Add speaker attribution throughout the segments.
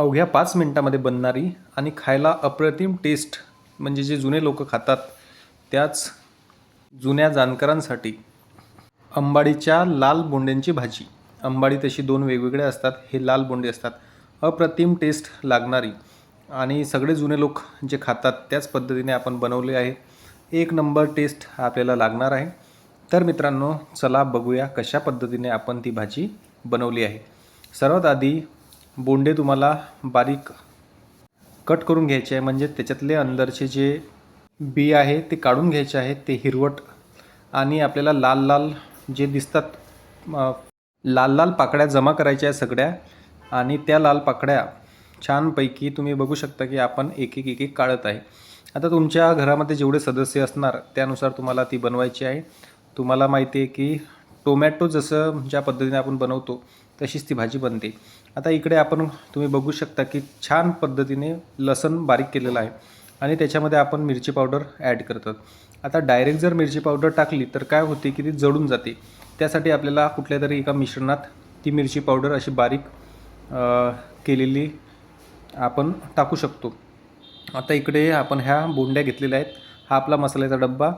Speaker 1: अवघ्या पाच मिनटामध्ये बनणारी आणि खायला अप्रतिम टेस्ट म्हणजे जे जुने लोक खातात त्याच जुन्या जाणकारांसाठी अंबाडीच्या लाल बोंड्यांची भाजी. अंबाडी तशी दोन वेगवेगळे असतात हे लाल बोंडे असतात. अप्रतिम टेस्ट लागणारी. आणि सगळे जुने लोक जे खातात त्याच पद्धतीने आपण बनवले आहे. एक नंबर टेस्ट आपल्याला लागणार आहे. तर मित्रांनो चला बघूया कशा पद्धतीने आपण ती भाजी बनवली आहे. सर्वात आधी बोंडे तुम्हाला बारीक कट करून घ्यायचे आहे. म्हणजे त्याच्यातले अंदरचे जे बी आहे ते काढून घ्यायचे आहेत ते हिरवट आणि आपल्याला लाल लाल जे दिसतात लाल लाल पाकड्या जमा करायच्या आहे सगळ्या. आणि त्या लाल पाकड्या छानपैकी तुम्ही बघू शकता की आपण एक एक एक एक काढत आहे. आता तुमच्या घरामध्ये जेवढे सदस्य असणार त्यानुसार तुम्हाला ती बनवायची आहे. तुम्हाला माहिती आहे की टोमॅटो जसं ज्या पद्धतीने आपण बनवतो तशीच ती भाजी बनते. आता इकडे आपण तुम्ही बघू शकता की छान पद्धतीने लसण बारीक केलेलं आहे आणि त्याच्यामध्ये आपण मिरची पावडर ॲड करतात. आता डायरेक्ट जर मिरची पावडर टाकली तर काय होते की ती जळून जाते. त्यासाठी आपल्याला कुठल्या तरी एका मिश्रणात ती मिरची पावडर अशी बारीक केलेली आपण टाकू शकतो. आता इकडे आपण ह्या बोंड्या घेतलेल्या आहेत. हा आपला मसाल्याचा डब्बा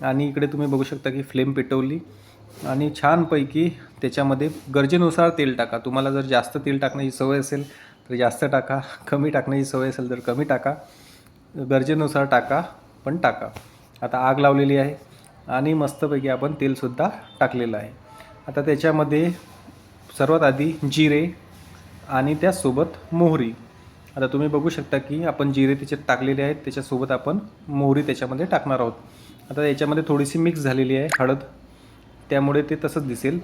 Speaker 1: आणि इकडे तुम्ही बघू शकता की फ्लेम पेटवली. आणि छानपैकी त्याच्यामध्ये गरजेनुसार तेल टाका. तुम्हाला जर जास्त तेल टाकण्याची सवय असेल तर जास्त टाका. कमी टाकण्याची सवय असेल तर कमी टाका. गरजेनुसार टाका पण टाका. आता आग लावलेली आहे आणि मस्तपैकी आपण तेलसुद्धा टाकलेलं आहे. आता त्याच्यामध्ये सर्वात आधी जिरे आणि त्यासोबत मोहरी. आता तुम्ही बघू शकता की आपण जिरे त्याच्यात टाकलेले आहेत त्याच्यासोबत आपण मोहरी त्याच्यामध्ये टाकणार आहोत. आता याच्यामध्ये थोडीशी मिक्स झालेली आहे हळद. त्यामुळे ते तसंच दिसेल.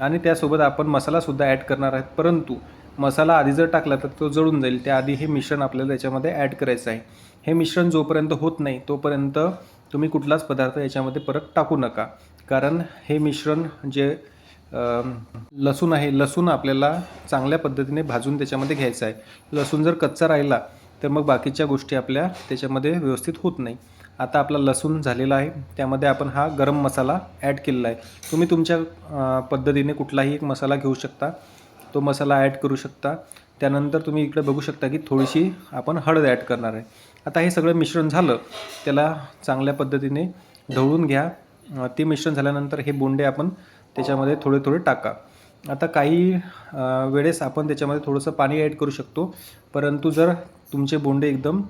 Speaker 1: आणि त्यासोबत आपण मसालासुद्धा ॲड करणार आहेत. परंतु मसाला आधी जर टाकला तर तो जळून जाईल. त्याआधी हे मिश्रण आपल्याला याच्यामध्ये ॲड करायचं आहे. हे मिश्रण जोपर्यंत होत नाही तोपर्यंत तुम्ही कुठलाच पदार्थ याच्यामध्ये परत टाकू नका. कारण हे मिश्रण जे लसूण आहे लसूण आपल्याला चांगल्या पद्धतीने भाजून त्याच्यामध्ये घ्यायचं आहे. लसूण जर कच्चा राहिला तर मग बाकीच्या गोष्टी आपल्या त्याच्यामध्ये व्यवस्थित होत नाही. आता आपला लसूण झालेला आहे. त्यामध्ये आपण हा गरम मसाला ॲड केलेला आहे. तुम्ही तुमच्या पद्धतीने कुठलाही एक मसाला घेऊ शकता. तो मसाला ॲड करू शकता. त्यानंतर तुम्ही इकडे बघू शकता की थोडीशी आपण हळद ॲड करणार आहे. आता हे सगळं मिश्रण झालं त्याला चांगल्या पद्धतीने ढवळून घ्या. ते मिश्रण झाल्यानंतर हे बोंडे आपण त्याच्यामध्ये थोडे थोडे टाका. आता काही वेळेस आपण त्याच्यामध्ये थोडंसं पाणी ॲड करू शकतो. परंतु जर तुमचे बोंडे एकदम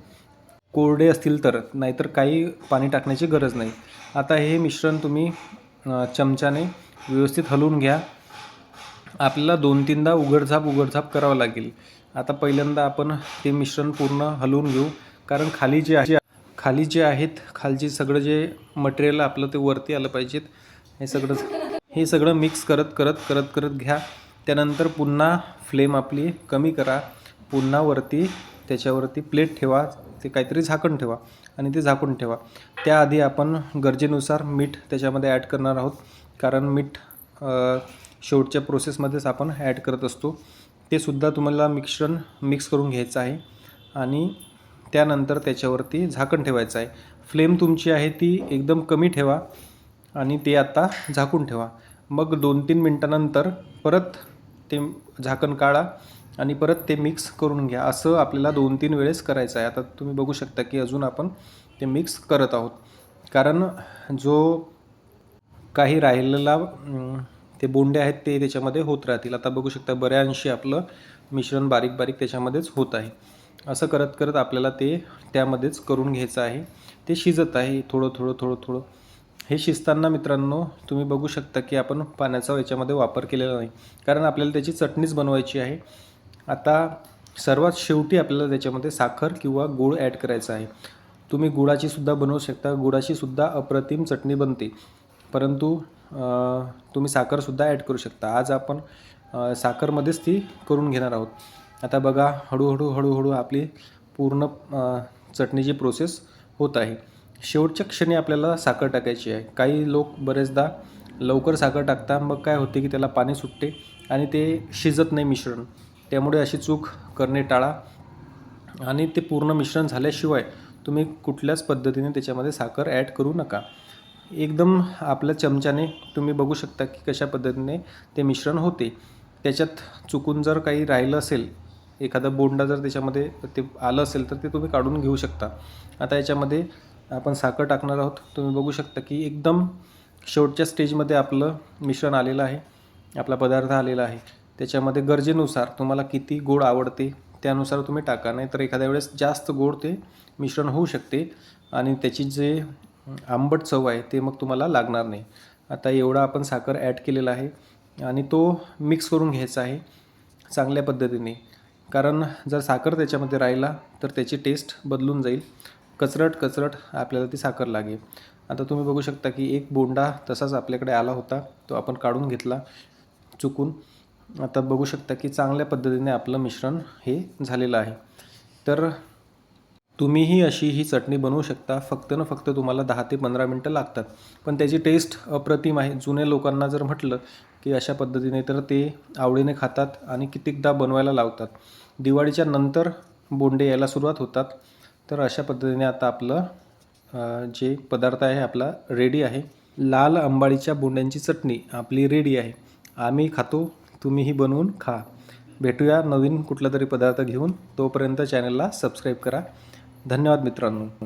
Speaker 1: कोरडे असतील तर नाहीतर काही पाणी टाकण्याची गरज नाही. आता हे मिश्रण तुम्ही चमच्याने व्यवस्थित हलवून घ्या. आपल्याला दोन तीनदा उघडझाप उघडझाप करावं लागेल. आता पहिल्यांदा आपण ते मिश्रण पूर्ण हलवून घेऊ. कारण खाली जे आहे खाली जे आहेत खालची सगळं जे मटेरियल आपलं ते वरती आलं पाहिजेत. हे सगळं हे सगळं मिक्स करत करत करत करत घ्या. त्यानंतर पुन्हा फ्लेम आपली कमी करा. पुन्हा वरती त्याच्यावरती प्लेट ठेवा. ते काहीतरी झाकण ठेवा आणि ते झाकून ठेवा. त्याआधी आपण गरजेनुसार मीठ त्याच्यामध्ये ॲड करणार आहोत. कारण मीठ शेवटच्या प्रोसेसमध्येच आपण ॲड करत असतो. ते सुद्धा तुम्हाला मिश्रण मिक्स करून घ्यायचं आहे. आणि त्यानंतर त्याच्यावरती झाकण ठेवायचं आहे. फ्लेम तुमची आहे ती एकदम कमी ठेवा आणि ते आता झाकून ठेवा. मग दोन तीन मिनटानंतर परत ते झाकण काढा. आणि परत ते मिक्स करून घ्या. असं आपल्याला दोन तीन वेळेस करायचं आहे. आता तुम्ही बघू शकता की अजून आपण ते मिक्स करत आहोत. कारण जो काही राहिलेला ते बोंडे आहेत ते त्याच्यामध्ये होत राहतील. आता बघू शकता बऱ्याऐंशी आपलं मिश्रण बारीक बारीक त्याच्यामध्येच होत आहे. असं करत करत आपल्याला ते त्यामध्येच करून घ्यायचं आहे. ते शिजत आहे. थोडं थोडं थोडं थोडं. हे शिजताना मित्रांनो तुम्ही बघू शकता की आपण पाण्याचा याच्यामध्ये वापर केलेला नाही. कारण आपल्याला त्याची चटणीच बनवायची आहे. आता सर्वात शेवटी आपल्याला त्याच्यामध्ये साखर किंवा गूळ ॲड करायचा आहे. तुम्ही गुळाची सुद्धा बनवू शकता. गुळाची सुद्धा अप्रतिम चटणी बनते. परंतु तुम्ही साखरसुद्धा ॲड करू शकता. आज आपण साखरमध्येच ती करून घेणार आहोत. आता बघा हळूहळू हळूहळू आपली पूर्ण चटणीची प्रोसेस होत आहे. शेवटच्या क्षणी आपल्याला साखर टाकायची आहे. काही लोक बरेचदा लवकर साखर टाकता. मग काय होते की त्याला पाणी सुटते आणि ते शिजत नाही मिश्रण. त्यामुळे अशी चूक करणे टाळा. आणि ते पूर्ण मिश्रण झाल्याशिवाय तुम्ही कुठल्याच पद्धतीने त्याच्यामध्ये साखर ॲड करू नका. एकदम आपल्या चमच्याने तुम्ही बघू शकता की कशा पद्धतीने ते मिश्रण होते. त्याच्यात चुकून जर काही राहिलं असेल एखादा बोंडा जर त्याच्यामध्ये ते आलं असेल तर ते तुम्ही काढून घेऊ शकता. आता याच्यामध्ये आपण साखर टाकणार आहोत. तुम्ही बघू शकता की एकदम शेवटच्या स्टेजमध्ये आपलं मिश्रण आलेलं आहे. आपला पदार्थ आलेला आहे. त्याच्यामध्ये गरजेनुसार तुम्हाला किती गोड आवडते त्यानुसार तुम्ही टाका. नाही तर एखाद्या वेळेस जास्त गोड ते मिश्रण होऊ शकते आणि त्याची जे आंबट चव आहे ते मग तुम्हाला लागणार नाही. आता एवढा आपण साखर ॲड केलेला आहे आणि तो मिक्स करून घ्यायचा आहे चांगल्या पद्धतीने. कारण जर साखर त्याच्यामध्ये राहिला तर त्याची टेस्ट बदलून जाईल. कचरट कचरट आपल्याला ती साखर लागेल. आता तुम्ही बघू शकता की एक बोंडा तसाच आपल्याकडे आला होता. तो आपण काढून घेतला चुकून. आता बघू शकता की चांगल्या पद्धतीने आपलं मिश्रण हे झालेलं आहे. तर तुम्हीही अशी ही चटणी बनवू शकता. फक्त न फक्त तुम्हाला दहा ते पंधरा मिनटं लागतात. पण त्याची टेस्ट अप्रतिम आहे. जुन्या लोकांना जर म्हटलं की अशा पद्धतीने तर ते आवडीने खातात आणि कितीकदा बनवायला लावतात. दिवाळीच्या नंतर बोंडे यायला सुरुवात होतात. तर अशा पद्धतीने आता आपलं जे पदार्थ आहे आपला रेडी आहे. लाल अंबाडीच्या बोंड्यांची चटणी आपली रेडी आहे. आम्ही खातो. तुम्हीही बनवून खा. भेटूया नवीन कुठला तरी पदार्थ घेऊन. तोपर्यंत चॅनलला सबस्क्राईब करा. धन्यवाद मित्रांनो.